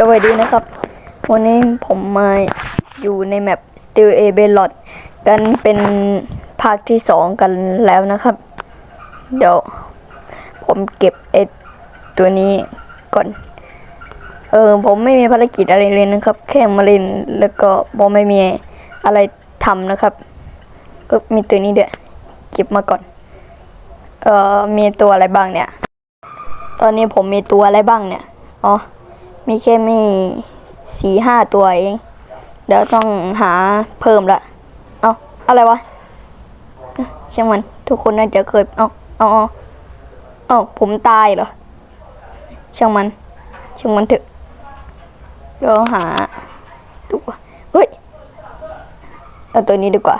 สวัสดีนะครับ วันนี้ผมมาอยู่ในแมป Still A b e l o t กันเป็นภาคที่สองกันแล้วนะครับ เดี๋ยว ผมเก็บไอตัวนี้ก่อน เออผมไม่มีภารกิจอะไรเลยนะครับ แค่มาเล่นแล้วก็ผมไม่มีอะไรทำนะครับ ก็มีตัวนี้เด้วยเก็บมาก่อน เออมีตัวอะไรบ้างเนี่ย ตอนนี้ผมมีตัวอะไรบ้างเนี่ย อ๋อ มีแค่ไม่สี่ห้าตัวเอง เดี๋ยวต้องหาเพิ่มละ เอาอะไรวะเช่างมัน ทุกคนน่าจะเคย เอาเอาเอาเอาผมตายเหรอช่างมันช่างมันเถอะเดี๋ยวหาดูเฮ้ย เอาตัวนี้ดีกว่า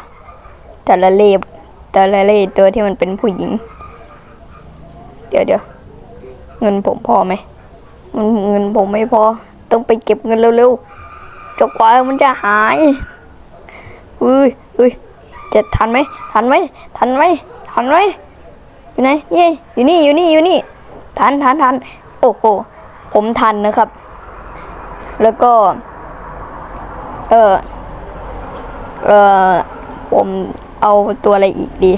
แต่ละเล่มแต่ละเล่มตัวที่มันเป็นผู้หญิง เดี๋ยวเดี๋ยวเงินผมพอไหม เงินผมไม่พอ ต้องไปเก็บเงินเร็วๆจกกว่ามันจะหายอุ้ยอุ้ยจะทันไหมทันไหมทันไหมทันไหมอยู่ไหนนี่อยู่นี่อยู่นี่อยู่นี่ทันทันทันโอ้โหผมทันนะครับ แล้วก็ เออเออผมเอาตัวอะไรอีกดี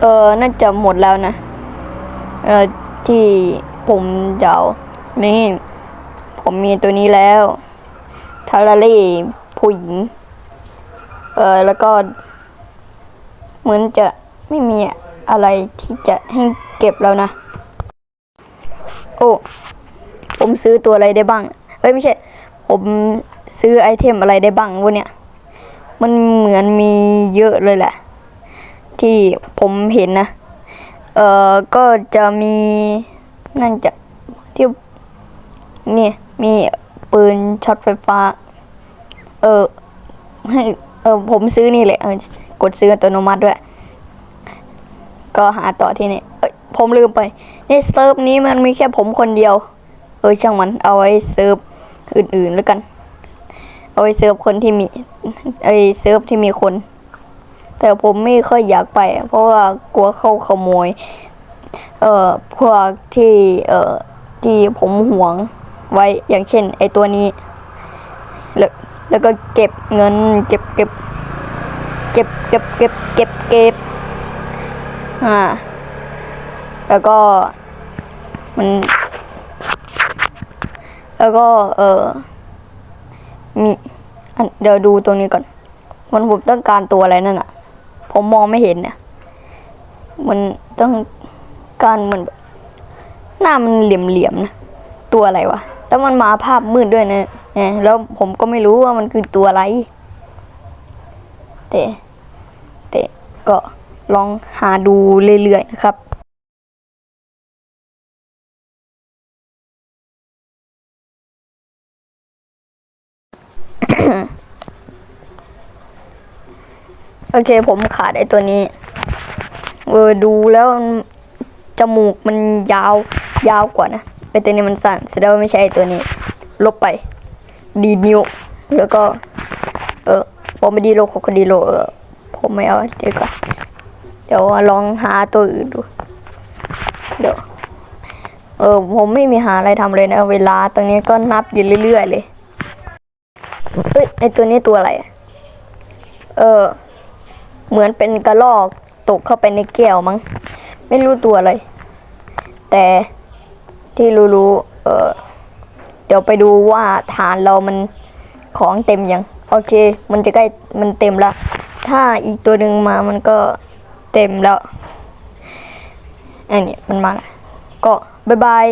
เออน่าจะหมดแล้วนะ เออที่ ผมจะเอานี่ ผมมีตัวนี้แล้วทาราเล่ผู้หญิง เออแล้วก็ เหมือนจะไม่มีอะไรที่จะให้เก็บแล้วนะ โอ้ ผมซื้อตัวอะไรได้บ้างเฮ้ยไม่ใช่ ผมซื้อไอเทมอะไรได้บ้างวะเนี่ย มันเหมือนมีเยอะเลยแหละ ที่ผมเห็นนะ เออก็จะมี นั่นจะที่นี่มีปืนช็อตไฟฟ้า เออให้เออผมซื้อนี่แหละเออกดซื้ออัตโนมัติด้วย ก็หาต่อที่นี่เอ้ยผมลืมไปในเซิร์ฟนี้มันมีแค่ผมคนเดียว เออช่างมันเอาไว้เซิร์ฟอื่นๆแล้วกัน เอาไว้เซิร์ฟคนที่มีไอเซิร์ฟที่มีคน แต่ผมไม่ค่อยอยากไป เพราะว่ากลัวเข้าขโมย เอ่อพวกที่เอ่อที่ผมหวงไว้อย่างเช่น ไอตัวนี้ แล้วแล้วก็เก็บเงิน เก็บเก็บเก็บเก็บเก็บเก็บเก็บอ่าแล้วก็มันแล้วก็เออมีอันเดี๋ยวดูตรงนี้ก่อน มันผมต้องการตัวอะไรนั่นอะผมมองไม่เห็นเนี่ย มันต้อง การมันแบบหน้ามันเหลี่ยมๆนะตัวอะไรวะแล้วมันมาภาพมืดด้วยนะเนี่ยแล้วผมก็ไม่รู้ว่ามันคือตัวอะไร แต่แต่ก็ลองหาดูเรื่อยๆนะครับโอเคผมขาดไอ้ตัวนี้ เออดูแล้ว จมูกมันยาวยาวกว่านะไอตัวนี้มันสั้นแสดงว่าไม่ใช่ไอตัวนี้ ลบไป ดีนิ้ว แล้วก็ เออผมไม่ดีโลโคคดีโลเออผมไม่เอาเดี๋ยวก่อนเดี๋ยวลองหาตัวอื่นดู เดี๋ยวเออผมไม่มีหาอะไรทำเลยนะ เวลาตรงนี้ก็นับอยู่เรื่อยๆเลยเอ้ยไอตัวนี้ตัวอะไรเออ เหมือนเป็นกระลอกตกเข้าไปในแก้วมั้ง ไม่รู้ตัวอะไร แต่ที่รู้ๆเออเดี๋ยวไปดูว่าฐานเรามันของเต็มยัง โอเค มันจะใกล้มันเต็มละ ถ้าอีกตัวหนึ่งมามันก็เต็มแล้วอันนี้มันมาแล้วก็บายบาย